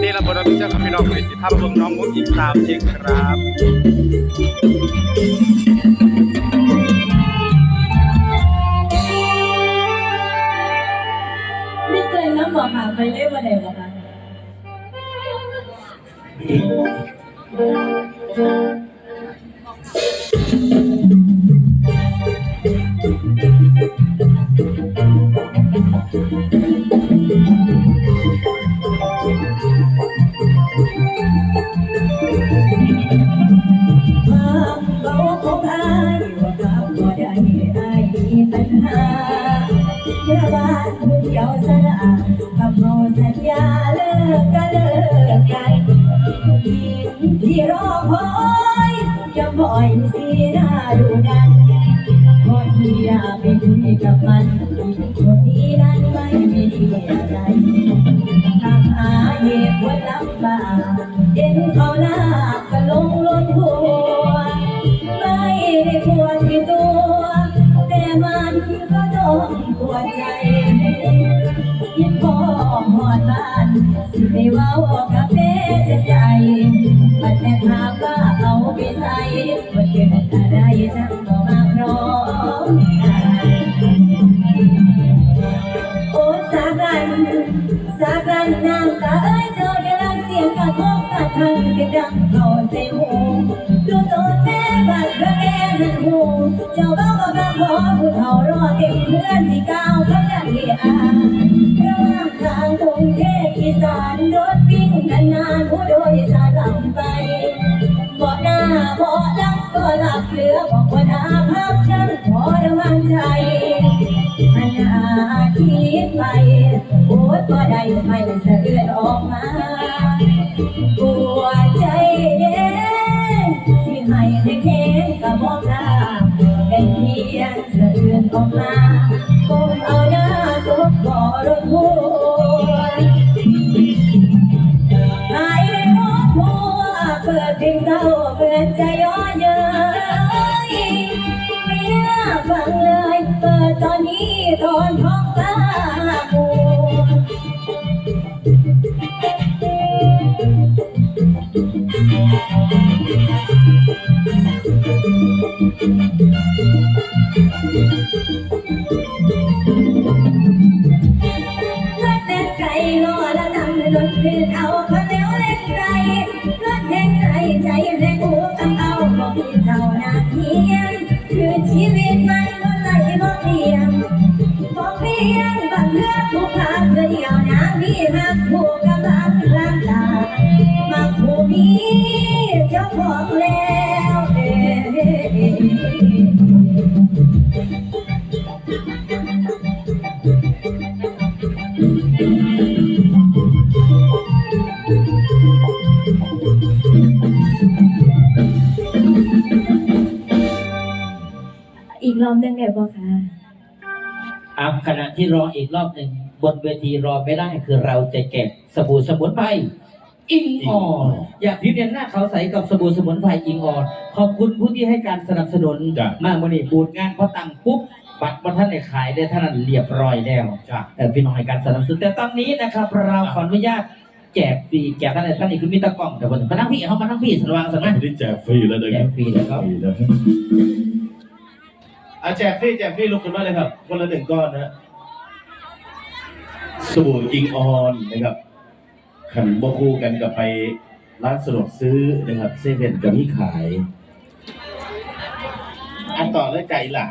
เต้นระเบิดเราจะกับพี่น้องเลยที่ทำรวมน้องมุ้งอีกตามเองครับนี่เคยน้ำบอกหาไปเล่นวันไหนหรอคะความ อยสีหน้าดูดันพอที่อยากไปคุยกับมันคนที่นั้นไม่มีอะไรทางหาเหตุผลลำบากเห็นเขาหน้าก็ลงล้นหัวไม่ได้ปวดที่ตัว แต่มันก็ต้องปวดใจยิ่งพอหอดบ้านสิไปเว้ากับแม่จะใจมันแต่ถามว่า ส่ว่าเกิดอะไรฉันก็มาพร้อมกันโอ้สากันสากันน้ำตาเอ้ยเจ้าได้รับเสียงกระทบกระทั่งเสียงดังเข้าใส่หูดู เหลือบอกว่านาพักฉันขอระวังใจอันอาทิตย์ไปโอ้ยก็ได้ไม่สะเดือนออกมาปวดใจเด้ที่ให้ได้แค่กระบอกหน้าเป็นเพียงสะเดือนออกมา ฟังเลยเปิดตอนนี้ตอนท้องฟ้ามัวรถเล็กไก่รอแล้วนำให้รถขึ้นเอา อะขณะที่รออีกรอบหนึ่งบนเวทีรอไม่ได้คือเราจะแกะสบู่สมุนไพรอิงออนอยากพิมพ์ยันหน้าเขาวใสกับสบู่สมุนไพรอิงออนขอบคุณผู้ที่ให้การสนับสนุนจ้ะ มาวันนี้บูดงานพอตังปุ๊บบัตรมาท่านได้ขายได้ท่านนเรียบร้อยแล้วจ้ะ แต่พี่น้องให้การสนับสนุนแต่ตอนนี้นะครับ เราขออนุญาตแจกฟรีแจกท่านไหนท่านนี้คือมิตรกล้องแต่วันมานั่งพี่เขามานั่งพี่สว่างสักนะวันนี้แจกฟรีแล้วนะแจครับกฟรีแล้วครับ ฟรีแล้วครับ อะแจกฟรีแจกฟรีลุกขึ้นมาเลยครับ คนละหนึ่งก้อนนะสบู่อิงออนนะครับขันบคู่กันกับไปร้านสะดวกซื้อนะครับเซเว่นกับมีขายอันต่อเลยใจหล่ะ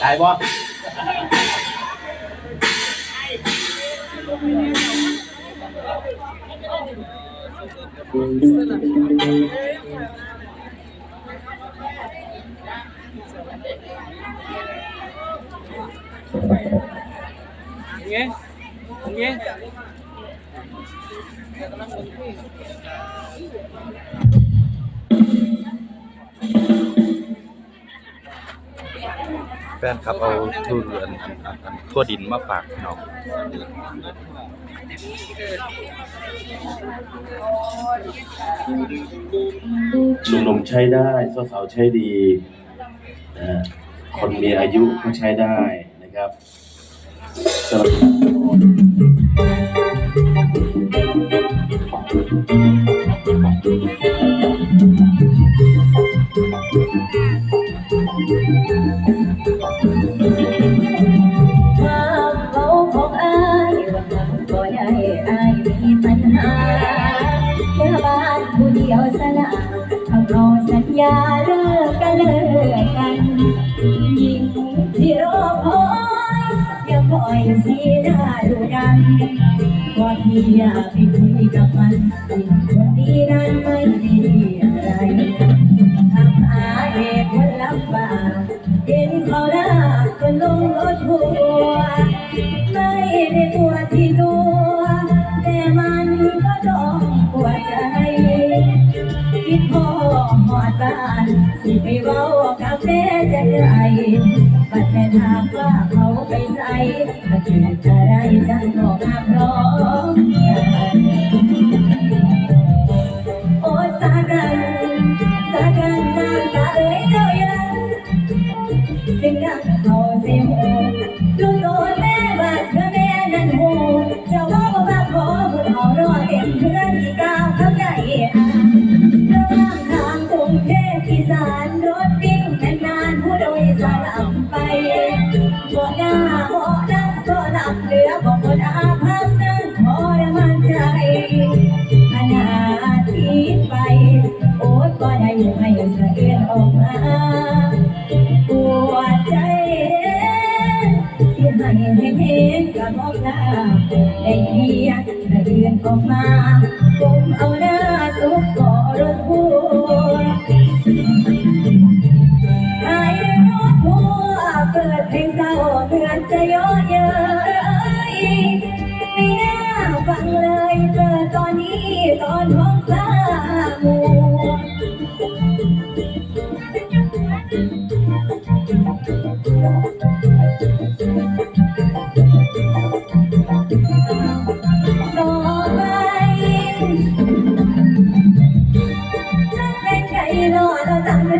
ได้บ่ Oke. Oke. แฟนครับเอาทุเรียนอันอันอันทั่วดินมาฝากน้องหนุ่มๆใช้ได้สาวๆใช้ดีนะคนมีอายุก็ใช้ได้นะครับสำหรับ อย่าเลิกกันเลิกกันยิ่งที่รอคอยยังคอยสีหน้าดูดันว่าพี่อยากไปคุยกับมันสิ่งคนดีนั้นไม่ดี บัดแม่ถามว่าเขาไปใส่ก็คืออะไรจั ยก็ได้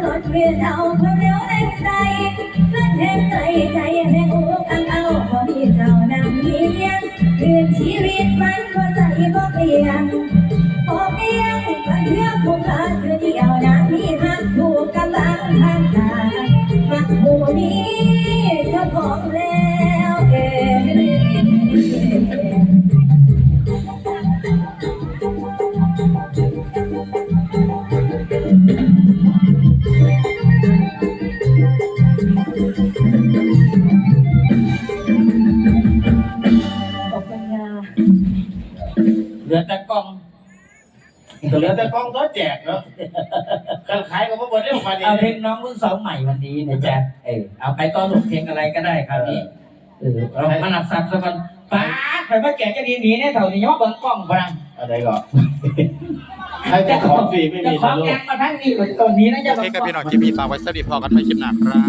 เราตั้งเป็นรถเวียนเอาความเร็วแรงใจเพื่อแทนใจใจแห่งอก เหลือแต่กล้องตัวแจกเนาะการขายก็บ่หมดเรื่องมาดีเอาเพลงน้องรุ่นสองใหม่วันนี้นะจ๊ะเออเอาไปก็ลงเพลงอะไรก็ได้คราวนี้เออเรามานับซับสักคนป้าดใครมาแกะจะดีหนีเนี่ยแถวนี้ย่อเบิ้งกล้องพลังอะไรก่อนให้แต่ของฟรีไม่จะมีขอนะลูแกกงมาทั้งนี้ตัวนี้นะจะโอเคครับพี่น้องคลิปนี้ฝากไว้สวัสดีพอกันใหม่คลิปหน้าครับ